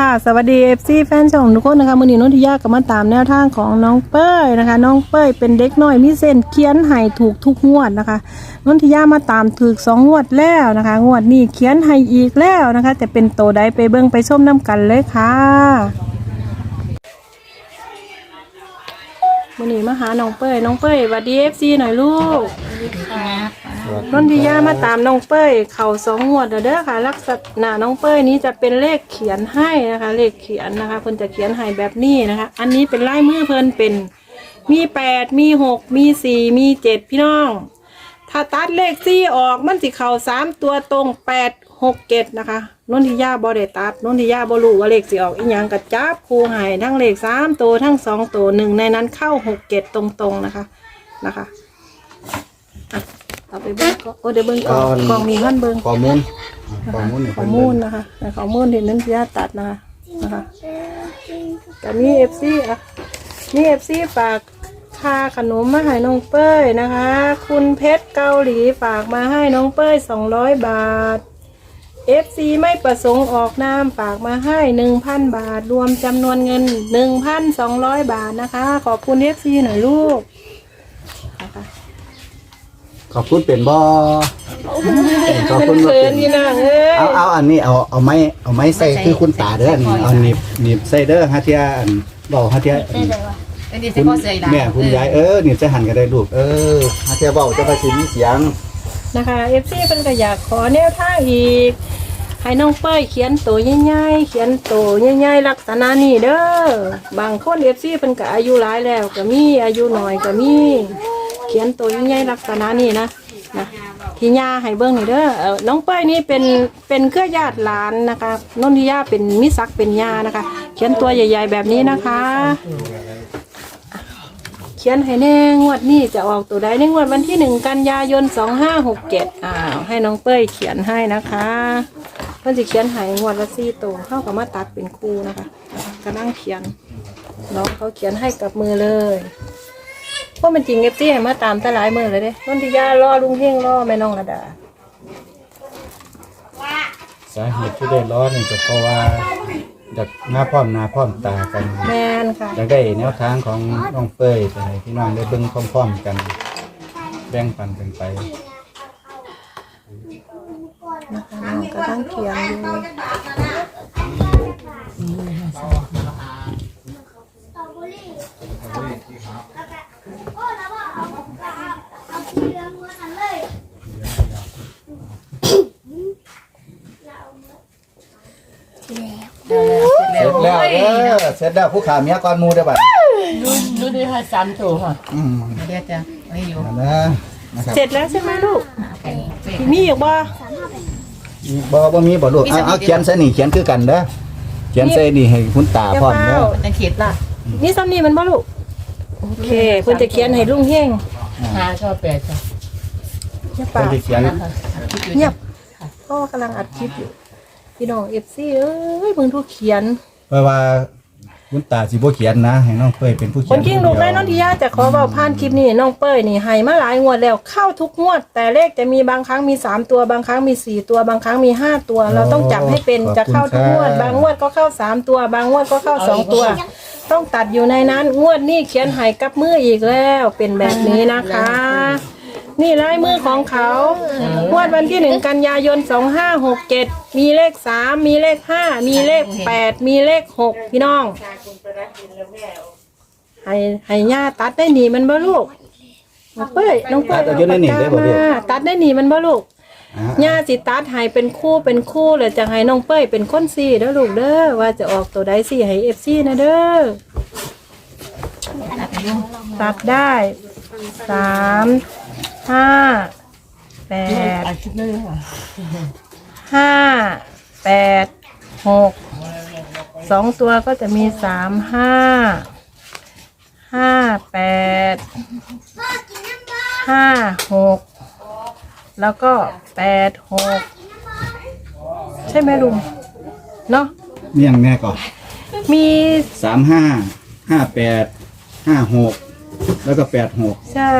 ค่ะสวัสดีเอฟซีแฟนช่องทุกคนนะคะมือนี้นนทิยากับมาตามแนวทางของน้องเป้ยนะคะ น้องเป้ยเป็นเด็กน้อยมีเส้นเขียนให้ถูกทุกงวดนะคะนนทิยามาตามถูกสองงวดแล้วนะคะ งวดนี้เขียนให้อีกแล้วนะคะ แต่เป็นโตได้ไปเบิ้งไปชมน้ำกันเลยค่ะ มือนี้มาหาน้องเป้ยน้องเป้ยสวัสดีเอฟซีหน่อยลูกนนทิยามาตามน้องเป้ยเข่าสองงวดแล้วเด้อค่ะ ลักษณะน้องเป้ยนี้จะเป็นเลขเขียนให้นะคะ เลขเขียนนะคะเพิ่นจะเขียนให้แบบนี้นะคะ อันนี้เป็นลายมือเพิ่นเป็น มีแปดมีหกมีสี่มีเจ็ดพี่น้อง ถ้าตัดเลขสี่ออกมันสิเข่าสามตัวตรงแปดหกเจ็ดนะคะนนทิยาบอได้ตัดนนทิยาบอรู้ว่าเลขสิออกอีหยังกระจับคู่ให้ทั้งเลขสามตัวทั้งสองตัวหนึ่งในนั้นเข้าหกเจ็ดตรงๆนะคะนะคะอะเอาไปเบิ้งก็โอ้เดี๋ยวเบิ้งกล่องก่อนกล่องมีขั้นเบิ้งข้อมูลข้อมูลนี่ข้อเพิ่นมูเบิ่ลงนะคะในข้อมูลที่นั้นจะตัดนะคะนะคะแต่มีเอฟซีอะมีเอฟซีฝาก ค่าขนมมาให้น้องเป้ยนะคะ คุณเพชรเกาหลีฝากมาให้น้องเป้ยสองร้อยบาทเอฟซีไม่ประสงค์ออกนามฝากมาให้หนึ่งพันบาท รวมจำนวนเงินหนึ่งพันสองร้อยบาทนะคะ ขอบคุณเอฟซีหน่อยลูกนะคะขอบคุณเป็นบ่ขอบคุณเขิว่าเป็นนนี่นะเอ้ยเอาเอาอันนี้เอาเอาไม้เอาไม้ใส่คือคุณตาเด้อนี่เอาหนีบหนีบใส่เด้อฮะเทียอันบอกฮะเทีย อันอันนี้คุใส่ณพ่อเสียดาแม่คุณยายเออหนีบใส่หันก็ได้ลูกเออฮะเทียบอกจะไปสิมีเสียงนะคะเอฟซีเพิ่นก็อยากขอแนวทางอีกให้น้องเป้ยเขียนตัวใหญ่ๆเขียนตัวใหญ่ๆลักษณะนี้เด้อบางคนเอฟซีเพิ่นก็อายุหลายแล้วก็มีอายุน้อยก็มีเขียนตัวใหญ่ๆลักษณะนี้นะนะที่ย่าให้เบิ่งนี่เด้อเอ่อน้องเป้ยนี่เป็นเป็นเครือญาติหลานนะคะนนทิยาเป็นมิสักเป็นยานะคะ เขียนตัวใหญ่ ๆ แบบนี้นะคะเขียนให้แน่งวดนี้จะออกตัวใดในงวดวันที่หนึ่งกันยายนสองห้าหกเจ็ดอ้าวให้น้องเป้ยเขียนให้นะคะเพื่อนจะเขียนให้งวดละสี่ตัวเข้ากับมาตัดเป็นคู่นะคะกำลังเขียนน้องเขาเขียนให้กับมือเลยเพราะมันจริงเอฟซีให้มาตามแต่หลายมือเลยเด้นนทิยารอลุงเฮงรอแม่น้องระดาสาเหตุที่ได้ร้อนนี่ก็เพราะว่า อยากหน้าพร้อมหน้าพร้อมตากันแมนค่ะ อยากได้แนวทางของน้องเป้ยไปให้พี่น้องได้เบิ่งพร้อมๆกัน แบ่งปันกันไป นะคะน้องกำลังเขียนอยู่เสร็จแล้วเด้ อเสร็จแล้วผู้ขาเมียก่อนหมูได้อบัดดูดิค่ะสามถูกค่ะอืมเดี๋ยวจะไม่อยู่นั่นนะนะครับเสร็จแล้วใช่ไหมลูก มีอีกบ่บ่บ่มีบ่ลูกเอาเอาเขียนใส่นี่เขียนคือกันเด้อเขียนใส่นี่ให้คุณตาพร้อมเด้อจะขีดละนี่ซ้ำนี่มันบ่ลูก โอเคเพิ่นจะเขียนให้ลุงเฮงห้าชอบแปดค่ะเงียบเพิ่ปานกสิเขียนคิดอยู่เงียบพ่อกำลังอัดคลิปอยู่พี่น้องเอฟซีเอ้ยเพิ่งทุกเขียน เพราะว่าคุณตาสิบ่เขียนนะให้น้องเป้ยเป็นผู้เขีคยนนกิ้งลูกแม่น้องทิยาจะขอเบาผ่านคลิปนี้น้องเป้ยนี่ให้มาหลายงวดแล้วเข้าทุกงวด แต่เลขจะมีบางครั้งมีสามตัวบางครั้งมีสี่ตัวบางครั้งมีห้าตัว เราต้องจับให้เป็นจะเข้าทุกงวด บางงวดก็เข้าสามตัว บางงวดก็เข้าสองตัว ต้องตัดอยู่ในนั้นงวดนี้เขียนให้กับมืออีกแล้วเป็นแบบนี้นะคะ นี่ลายมือของเขางวดวันที่หนึ่งกันยายนสองห้าหกเจ็ดมีเลขสามมีเลขห้ามีเลขแปดมีเลขหกพี่น้องให้ให้ย่าตัดได้หนีมันบ่ลูกน้องเป้ยน้องเป้ยตัดเอาอยู่ในนี่ได้บ่ลูก มาตัดได้หนีมันบ่ลูก อ่าย่าสิตัดให้เป็นคู่เป็นคู่เลยจะให้น้องเป้ยเป็นคนสี่เด้อลูกเด้อว่าจะออกตัวใดสี่ให้เอฟซีนะเด้อตัดไปยุ่งตัดได้สาม ห้าแปดคิดเลยค่ะห้าแปดหกสองตัวก็จะมีสามห้าห้าแปดห้าหกแล้วก็แปดหกใช่ไหมลุงเนาะเมี่ยงแม่ก่อนมี35 58 56แล้วก็86ใช่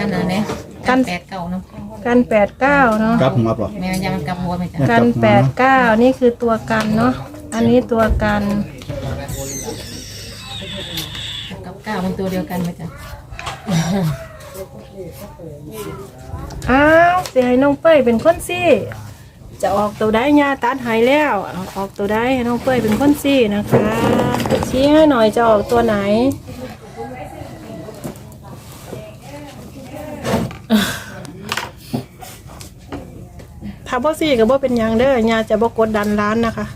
กันนะเนี่ยกันแปดเก่าเนาะกันแปดเก้าเนาะกลับหัวป่ะ แม่ยังมันกำบัวไหมจ๊ะกันแปดเก้านี่คือตัวกันเนาะออันนี้ตัวกันกับเก้ามันตัวเดียวกันไหมจ๊ะอ้าวเสียให้น้องเป้ยเป็นคนซี่ จะออกตัวได้ยาตัดหายแล้วเอาออกตัวได้ให้น้องเป้ยเป็นคนซี่นะคะชี้ให้หน่อยจะออกตัวไหน ถ้าบ่ซี่ก็บ่เป็นหยังเด้อยาจะบ่กดดันร้านนะคะ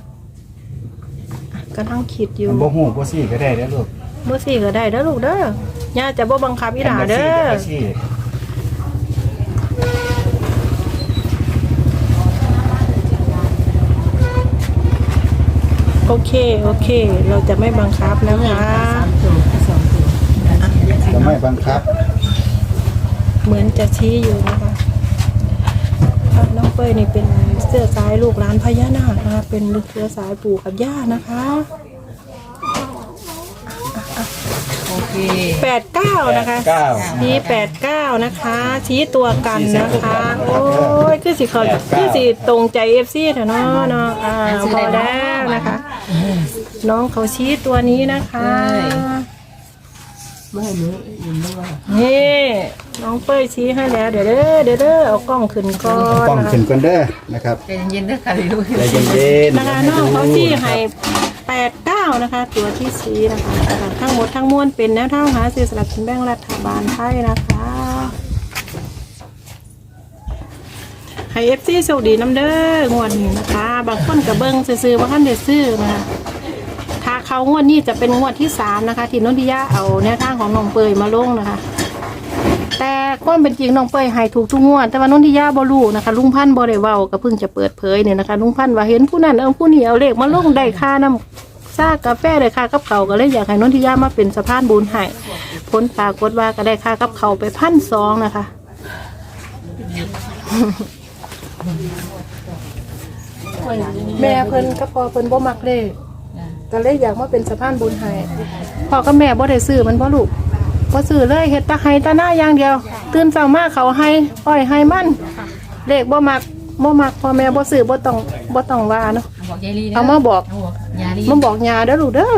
อะกำลังคิดอยู่บ่ฮู้บ่ซี่ก็ได้เด้อลูกบ่ซี่ก็ได้เด้อลูกเด้อยาจะบ่บังคับอีหลาเด้อบ่ซี่โอเคโอเค เราจะไม่บังคับนะคะจะไม่บังคับ เหมือนจะชี้อยู่นะคะน้องเป้ยนี่เป็นเสื้อสายลูกหลานพญานาคนะคะเป็นลูกเสื้อสายปู่กับย่านะคะโอเคแปดเก้านะคะเก้าชี้แปดเก้านะคะ ชี้ตัวกันนะคะ โอ้ยคือสิเขาแปดเก้าคือสิตรงใจเอฟซีเถอะเนาะเนาะอ่าพอแล้วนะคะ น้องเขาชี้ตัวนี้นะคะ นี่น้องเป้ยชี้ให้แล้ว เดี๋ยวเด้อเดี๋ยวเด้อเอากล้องขึ้นก่อนกล้องนะคะขึ้นก่อนเด้อนะครับใจเย็นๆเด้อค่ะพี่ลูกใจเย็นๆนะคะน้องเขาชี้ให้แปดเก้านะคะ ตัวที่ชี้นะคะนะคะทั้งหมดทั้งมวลเป็นแนวทางหาซื้อสลากกินแบ่งรัฐบาลไทยนะคะให้เอฟซีโชคดีน้ำเด้องวดนี้นะคะ บางคนกับเบิ้งซื้อๆบางท่านเดือซื้อนะคะถ้า เขางวดนี้จะเป็นงวดที่สามนะคะที่นนทิยาเอาแนวทางของน้องเปยมาลงนะคะ แต่ความเป็นจริงน้องเปยให้ถูกทุกงวด แต่ว่านนทิยาบ่รู้นะคะ ลุงพันธ์บ่ได้เวาก็เพิ่งจะเปิดเผยเนี่ยนะคะลุงพันธ์ว่าเห็นผู้นั้นเออผู้นี้เอาเลขมาลงได้ค่าน้ำซากกาแฟได้ค่ากับเขาก็เลยอยากให้นนทิยามาเป็นสะพานบุญให้ผลปรากฏว่าก็ได้ค่ากับเขาไปพันสองนะคะแม่เพิ่นกับพ่อเพิ่นบ่มักเลข ก็เลยอยากมาเป็นสะพานบุญให้พ่อกับแม่บ่ได้ซื้อมันบ่ลูกบ่ซื้อเลยเฮ็ดแตะไห้ตะหน้าอย่างเดียว ตื่นเช้ามาเขาให้อ้อยให้มันเลขบ่มักบ่มักพ่อแม่บ่ซื้อบ่ต้องบ่ต้องว่าเนาะบอกยายลีด้เอามาบอก เอาบอก ยายลีมาบอกยาเด้อลูกเด้อ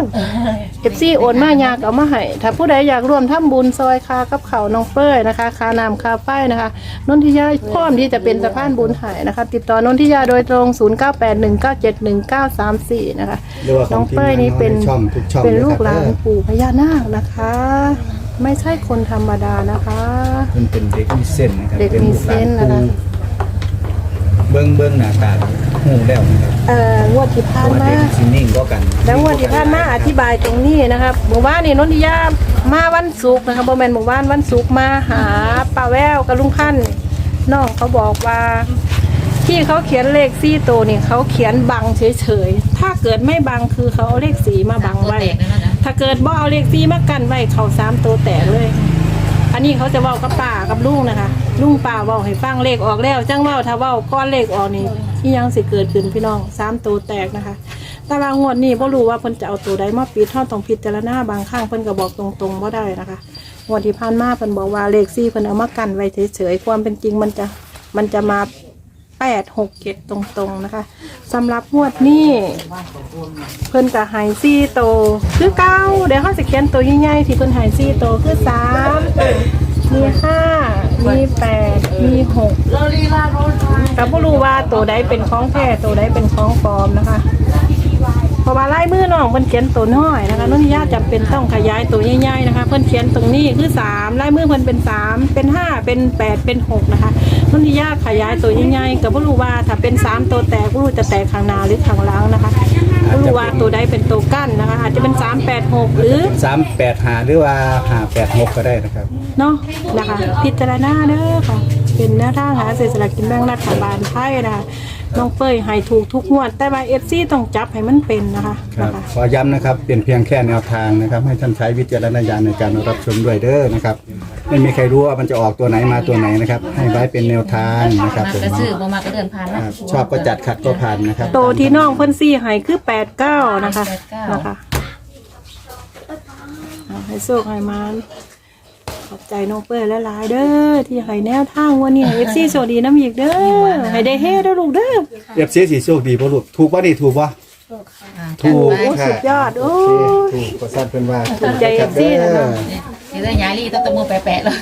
FC โอนมายาก็เอามาให้ถ้าผู้ใดอยากร่วมทำบุญซอยคากับเขาวน้องเป้ยนะคะคาน้ำคาไฟนะคะนนทิยาพร้อมที่จะเป็นสะพานบุญให้นะคะ ติดต่อนนทิยาโดยตรง 0981971934 นะคะ หรือว่าขน้อองงทีมเป้ยงานนี้เป็นช่องทุกช่องเป็นเลยลูคกรับหลานเด้อปู่พญานาคนะคะ ไม่ใช่คนธรรมดานะคะ มันเป็นเด็กมีเส้นนะครับเด็กเป็นมีลูกหลาเส้นนนะคะเบิ้ง เบิ้งหน้าตาหูแล้วนะครับเอ่องวดที่ผ่านว่ามาเด็กซินิ่งก็กันแล้วงวดที่ผ่านมาอธิบายตรงนี้นะครับหมู่บ้านนี่นนทิยามาวันศุกร์นะคะโมเมนหมู่บ้านวันศุกร์มาหาป้าแววกับลุงขั้นน้องเขาบอกว่า ที่เขาเขียนเลขซี่โตวนี่เขาเขียนบังเฉยๆ ถ้าเกิดไม่บังคือเขาเอาเลขสีมาบังตัวไว้แตกนั่นนะจ๊ะถ้าเกิดบ่เอาเลขซี่มากันไว้เขาสามตัวแตกเลย อันนี้เขาจะเว้ากับป่ากับลุงนะคะลุงป่าเว้าให้ฟังเลขออกแล้วจังเว้าถ้าเว้าก้อนเลขออกนี่ที่ยังสิเกิดขึ้นพี่น้องสามตัวแตกนะคะตารางงวดนี้บ่รู้ว่าเพิ่นจะเอาตัวใดมาปิดท่อตรงพิจารณาบางข้างเพิ่นก็บอกตรงๆบ่ได้นะคะงวดที่ผ่านมาเพิ่นบอกว่าเลขซี่เพิ่นเอามากันไว้เฉยๆความเป็นจริงมันจะมันจะมา แปดหกเจ็ดตรงๆนะคะสำหรับงวดนี้เพิ่นก็ใหายซี่โตคือเก้าเดี๋ยวเขาจะเขียนตัวใหญ่ๆที่เพิ่นใหายซี่โตคือสามมีห้ามีแปดมีหกแต่บ่รู้ว่าตัวใดเป็นของแท้ตัวใดเป็นของปลอมนะคะเพราะว่มือน้องเพิ่นเขียนตัวน้อยนะคะนุ่นญาติจำเป็นต้องขยายตัวใหญ่ๆนะคะ เพิ่นเขียนตรงนี้คือสามไลายมือเพิ่นเป็นสามเป็นห้าเป็นแปดเป็นหกนะคะ นุ่นญาติขยายตัวใหญ่ๆก็บ่รู้ว่าถ้าเป็นสามตัวแตกบ่รู้จะแตกข้างหน้าหรือข้างหลังนะคะบ่รู้ว่าตัวใดเป็นตัวกั้นนะคะ อาจจะเป็นสามแปดหกหรือสามแปดหาหรือว่าหาแปดหกก็ได้นะครับเนาะนะคะ พิจารณาเด้อค่ะ เป็นแนวทางหาเศรษฐกิจกินแบ่งรัฐบาลไทยนะคะ น้องเป้ยให้ถูกทุกงวด แต่ว่าเอฟซีต้องจับให้มันเป็นนะคะครับนะคะ ขอย้ำนะครับ เป็นเพียงแค่แนวทางนะครับ ให้ท่านใช้วิจารณญาณในการรับชมด้วยเด้อนะครับ ไม่มีใครรู้ว่ามันจะออกตัวไหนมาตัวไหนนะครับ ให้ไว้เป็นแนวทางนะครับมาผมกระซื้อบ่มากก็เดินผ่านคเนาะ รับชอบก็จัดขัดก็ผ่านนะครับ โตที่น้องเพิ่นซี่ให้คือแปดเก้านะคะนะคะเอาให้โชคให้มาน ขอบใจน้องเป้ยหลายๆเด้อที่ให้แนวทางวันนี้เอฟซีโชคดีน้ำอีกเด้อให้ได้เฮ้เด้อลูกเด้อเอฟซีสีโชคดีป่ะลูกถูกป่ะนี่ถูกป่ะอ่าถูกจัดไปโอ้สุดยอดโอ้โอเคถูกก็ทราบเป็นว่าถูกใจ FC นะเนาะเดี๋ยวจะย้ายลี่ต้องตะมือแปะๆเลย